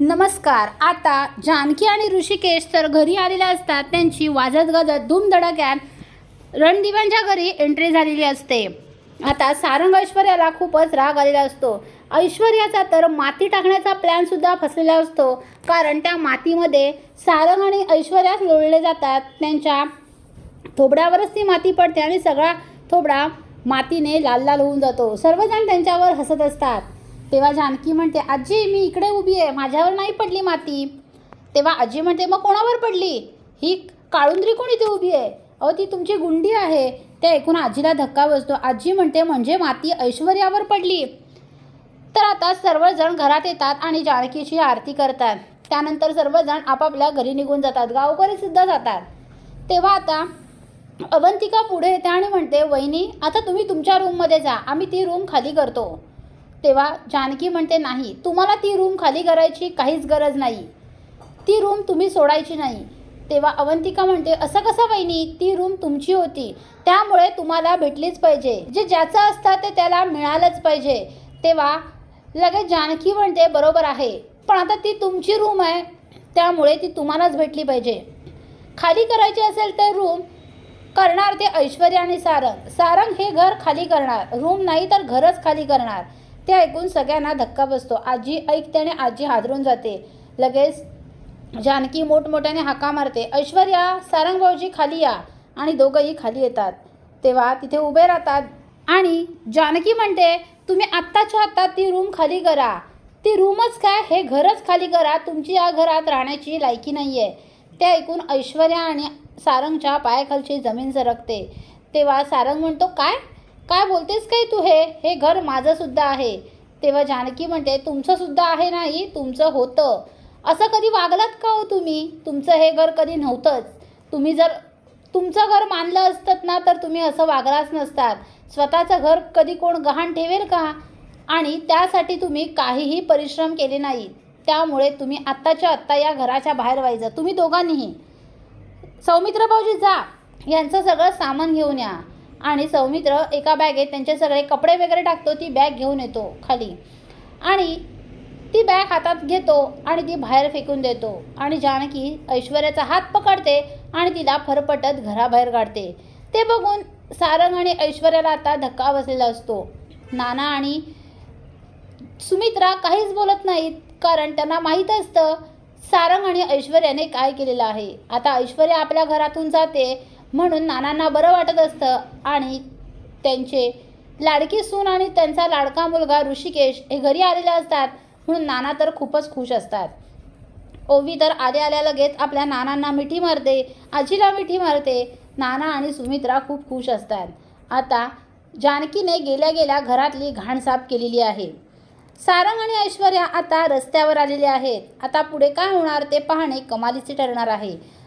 नमस्कार. आता जानकी आणि ऋषिकेश तर घरी आलेले असतात. त्यांची वाजत गाजत धूमधडक्यात रणदीपांच्या घरी एंट्री झालेली असते. आता सारंग ऐश्वर्याला खूपच राग आलेला असतो. ऐश्वर्याचा तर माती टाकण्याचा प्लॅनसुद्धा फसलेला असतो. कारण त्या मातीमध्ये सारंग आणि ऐश्वर्याच लोळले जातात. त्यांच्या थोबड्यावरच ती माती पडते आणि सगळा थोबडा मातीने लाल लाल होऊन जातो. सर्वजण त्यांच्यावर हसत असतात. तेव्हा जानकी म्हणते आजी मी इकडे उभी आहे माझ्यावर नाही पडली माती. तेव्हा आजी म्हणते मग कोणावर पडली? ही काळुंद्री कोण इथे उभी आहे? अहो ती तुमची गुंडी आहे. ते ऐकून आजीला धक्का बसतो. आजी म्हणते म्हणजे माती ऐश्वर्यावर पडली? तर आता सर्वजण घरात येतात आणि जानकीची आरती करतात. त्यानंतर सर्वजण आपापल्या घरी निघून जातात गावकरी सुद्धा जातात. तेव्हा आता अवंतिका पुढे येते आणि म्हणते वहिनी आता तुम्ही तुमच्या रूममध्ये जा आम्ही ती रूम खाली करतो. तेव्हा जानकी म्हणते नाही तुम्हाला ती रूम खाली करायची काहीच गरज नाही. ती रूम तुम्ही सोडायची नाही. तेव्हा अवंतिका म्हणते असं कसं वहिनी? ती रूम तुमची होती. त्यामुळे तुम्हाला भेटलीच पाहिजे. जे ज्याचं असतं ते त्याला मिळालंच पाहिजे. तेव्हा लगेच जानकी म्हणते बरोबर आहे. पण आता ती तुमची रूम आहे. त्यामुळे ती तुम्हालाच भेटली पाहिजे. खाली करायची असेल तर रूम करणार ते ऐश्वर्या आणि सारंग. सारंग हे घर खाली करणार. रूम नाही तर घरच खाली करणार. ते ऐकून सगळ्यांना धक्का बसतो. आजी ऐकते आणि आजी हादरून जाते. लगेच जानकी मोठमोठ्याने हाका मारते. ऐश्वर्या सारंग भाऊजी खाली या आणि दोघंही खाली येतात. तेव्हा तिथे उभे राहतात आणि जानकी म्हणते तुम्ही आत्ताच्या आत्ता ती रूम खाली करा. ती रूमच काय? हे घरच खाली करा. तुमची या घरात राहण्याची लायकी नाही आहे ते ऐकून ऐश्वर्या आणि सारंगच्या पायाखालची जमीन सरकते. तेव्हा सारंग म्हणतो काय? काय बोलतेस काय तू हे? हे घर माझंसुद्धा आहे. तेव्हा जानकी म्हणते तुमचंसुद्धा आहे नाही तुमचं होतं. असं कधी वागलात का हो तुम्ही? तुमचं हे घर कधी नव्हतंच. तुम्ही जर तुमचं घर मानलं असतं ना तर तुम्ही असं वागलाच नसतात. स्वतःचं घर कधी कोण गहाण ठेवेल का? आणि त्यासाठी तुम्ही काहीही परिश्रम केले नाही. त्यामुळे तुम्ही आत्ताच्या आत्ता या घराच्या बाहेर व्हायचं तुम्ही दोघांनीही. सौमित्र भाऊजी जा. यांचं सगळं सामान घेऊन या. आणि सौमित्र एका बॅगेत त्यांचे सगळे कपडे वगैरे टाकतो ती बॅग घेऊन येतो खाली. आणि ती बॅग हातात घेतो आणि ती बाहेर फेकून देतो. आणि जानकी ऐश्वर्याचा हात पकडते आणि तिला फरफटत घराबाहेर काढते. ते बघून सारंग आणि ऐश्वर्याला आता धक्का बसलेला असतो. नाना आणि सुमित्रा काहीच बोलत नाहीत कारण त्यांना माहीत असतं सारंग आणि ऐश्वर्याने काय केलेलं आहे. आता ऐश्वर्या आपल्या घरातून जाते म्हणून नानांना बरं वाटत असतं. आणि त्यांचे लाडकी सून आणि त्यांचा लाडका मुलगा ऋषिकेश हे घरी आलेले असतात. म्हणून नाना तर खूपच खुश असतात. ओवी तर आल्या आल्या लगेच आपल्या नानांना मिठी मारते. आजीला मिठी मारते. नाना आणि सुमित्रा खूप खुश असतात. आता जानकीने गेल्या गेल्या घरातली घाण साफ केलेली आहे. सारंग आणि ऐश्वर्या आता रस्त्यावर आलेले आहेत. आता पुढे काय होणार ते पाहणे कमालीचे ठरणार आहे.